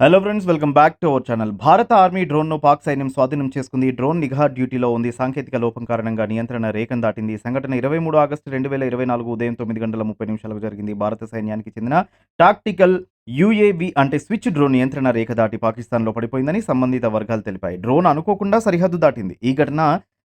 Hello friends welcome back to our channel భారత army డ్రోన్ను పాక్ సైన్యం స్వాధీనం చేసుకుంది డ్రోన్ నిఘా డ్యూటీలో ఉంది సాంకేతిక లోపం కారణంగా నియంత్రణ రేఖను దాటింది సంఘటన ఇరవై మూడు ఆగస్టు రెండు వేల ఇరవై నాలుగు ఉదయం తొమ్మిది గంటల ముప్పై నిమిషాలకు జరిగింది భారత సైన్యానికి చెందిన టాక్టికల్ యుఏవి అంటే స్విచ్ డ్రోన్ నియంత్రణ రేఖ దాటి పాకిస్తాన్లో పడిపోయిందని సంబంధిత వర్గాలు తెలిపాయి డ్రోన్ అనుకోకుండా సరిహద్దు దాటింది ఈ ఘటన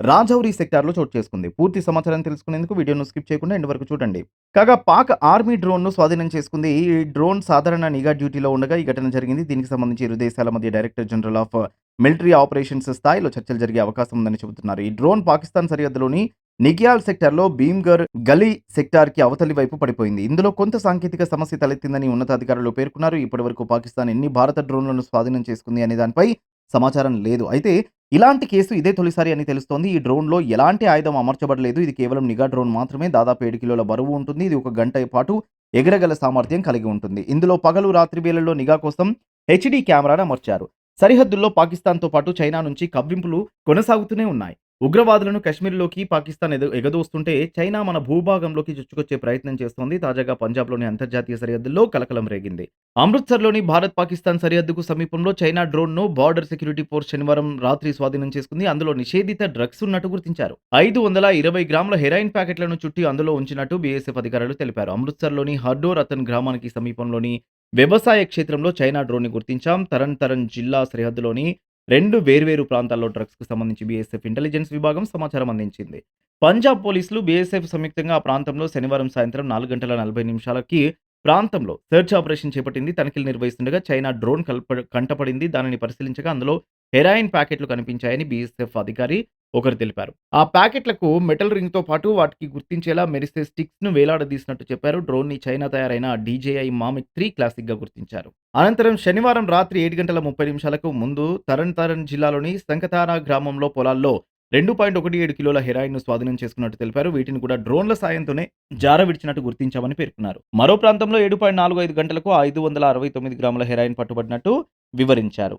రాజౌరి సెక్టార్లో చోటు చేసుకుంది. పూర్తి సమాచారం తెలుసుకునేందుకు వీడియోను స్కిప్ చేయకుండా ఎండ్ వరకు చూడండి. కాగా పాక్ ఆర్మీ డ్రోన్ను స్వాధీనం చేసుకుంది. ఈ డ్రోన్ సాధారణ నిఘా డ్యూటీలో ఉండగా ఈ ఘటన జరిగింది. దీనికి సంబంధించి ఇరు దేశాల మధ్య director general of military operations స్థాయిలో చర్చలు జరిగే అవకాశం ఉందని చెబుతున్నారు. ఈ డ్రోన్ పాకిస్తాన్ సరిహద్దులోని నిగియాల్ సెక్టార్లో భీమ్గర్ గలీ సెక్టార్కి అవతలి వైపు పడిపోయింది. ఇందులో కొంత సాంకేతిక సమస్య తలెత్తిందని ఉన్నతాధికారులు పేర్కొన్నారు. ఇప్పటివరకు పాకిస్తాన్ ఎన్ని భారత డ్రోన్లను స్వాధీనం చేసుకుంది అనే దానిపై సమాచారం లేదు. అయితే ఇలాంటి కేసు ఇదే తొలిసారి అని తెలుస్తోంది. ఈ డ్రోన్లో ఎలాంటి ఆయుధం అమర్చబడలేదు. ఇది కేవలం నిఘా డ్రోన్ మాత్రమే. దాదాపు ఏడు కిలోల బరువు ఉంటుంది. ఇది ఒక గంట పాటు ఎగరగల సామర్థ్యం కలిగి ఉంటుంది. ఇందులో పగలు రాత్రి వేళల్లో నిఘా కోసం హెచ్డి కెమెరాను అమర్చారు. సరిహద్దుల్లో పాకిస్తాన్తో పాటు చైనా నుంచి కవ్వింపులు కొనసాగుతూనే ఉన్నాయి. ఉగ్రవాదులను కశ్మీర్లోకి పాకిస్తాన్ ఎద ఎగదోస్తుంటే చైనా మన భూభాగంలోకి చొచ్చుకొచ్చే ప్రయత్నం చేస్తోంది. తాజాగా పంజాబ్లోని అంతర్జాతీయ సరిహద్దుల్లో కలకలం రేగింది. అమృత్సర్లోని భారత్ పాకిస్తాన్ సరిహద్దుకు సమీపంలో చైనా డ్రోన్ను బార్డర్ సెక్యూరిటీ ఫోర్స్ శనివారం రాత్రి స్వాధీనం చేసుకుంది. అందులో నిషేధిత డ్రగ్స్ ఉన్నట్టు గుర్తించారు. ఐదు వందల ఇరవై గ్రాముల హెరాయిన్ ప్యాకెట్లను చుట్టి అందులో ఉంచినట్టు బీఎస్ఎఫ్ అధికారులు తెలిపారు. అమృత్సర్లోని హర్డో రతన్ గ్రామానికి సమీపంలోని వ్యవసాయ క్షేత్రంలో చైనా డ్రోన్ని గుర్తించాం. తరణ్ తరణ్ జిల్లా సరిహద్దులోని రెండు వేర్వేరు ప్రాంతాల్లో డ్రగ్స్కు సంబంధించి బీఎస్ఎఫ్ ఇంటెలిజెన్స్ విభాగం సమాచారం అందించింది. పంజాబ్ పోలీసులు బీఎస్ఎఫ్ సంయుక్తంగా ఆ ప్రాంతంలో శనివారం సాయంత్రం నాలుగు గంటల నలభై నిమిషాలకి ప్రాంతంలో సెర్చ్ ఆపరేషన్ చేపట్టింది తనిఖీలు నిర్వహిస్తుండగా చైనా డ్రోన్ కల్ప కంటపడింది. దానిని పరిశీలించగా అందులో హెరాయిన్ ప్యాకెట్లు కనిపించాయని బీఎస్ఎఫ్ అధికారి ఒకరు తెలిపారు. ఆ ప్యాకెట్లకు మెటల్ రింగ్తో పాటు వాటికి గుర్తించేలా మెరిసే స్టిక్స్ను వేలాడదీసినట్టు చెప్పారు. డ్రోన్ని చైనా తయారైన డీజేఐ మామిక్ త్రీ క్లాసిక్గా గుర్తించారు. అనంతరం శనివారం రాత్రి ఏడు గంటల ముప్పై నిమిషాలకు ముందు తరణ్ తరణ్ జిల్లాలోని సంకతారా గ్రామంలో పొలాల్లో రెండు పాయింట్ ఒకటి ఏడు కిలోల హెరాయిన్ను స్వాధీనం చేసుకున్నట్టు తెలిపారు. వీటిని కూడా డ్రోన్ల సాయంతోనే జార విడిచినట్టు గుర్తించామని పేర్కొన్నారు. మరో ప్రాంతంలో ఏడు పాయింట్ నాలుగు ఐదు గంటలకు ఐదు వందల అరవై తొమ్మిది గ్రాముల హెరాయిన్ పట్టుబడినట్టు వివరించారు.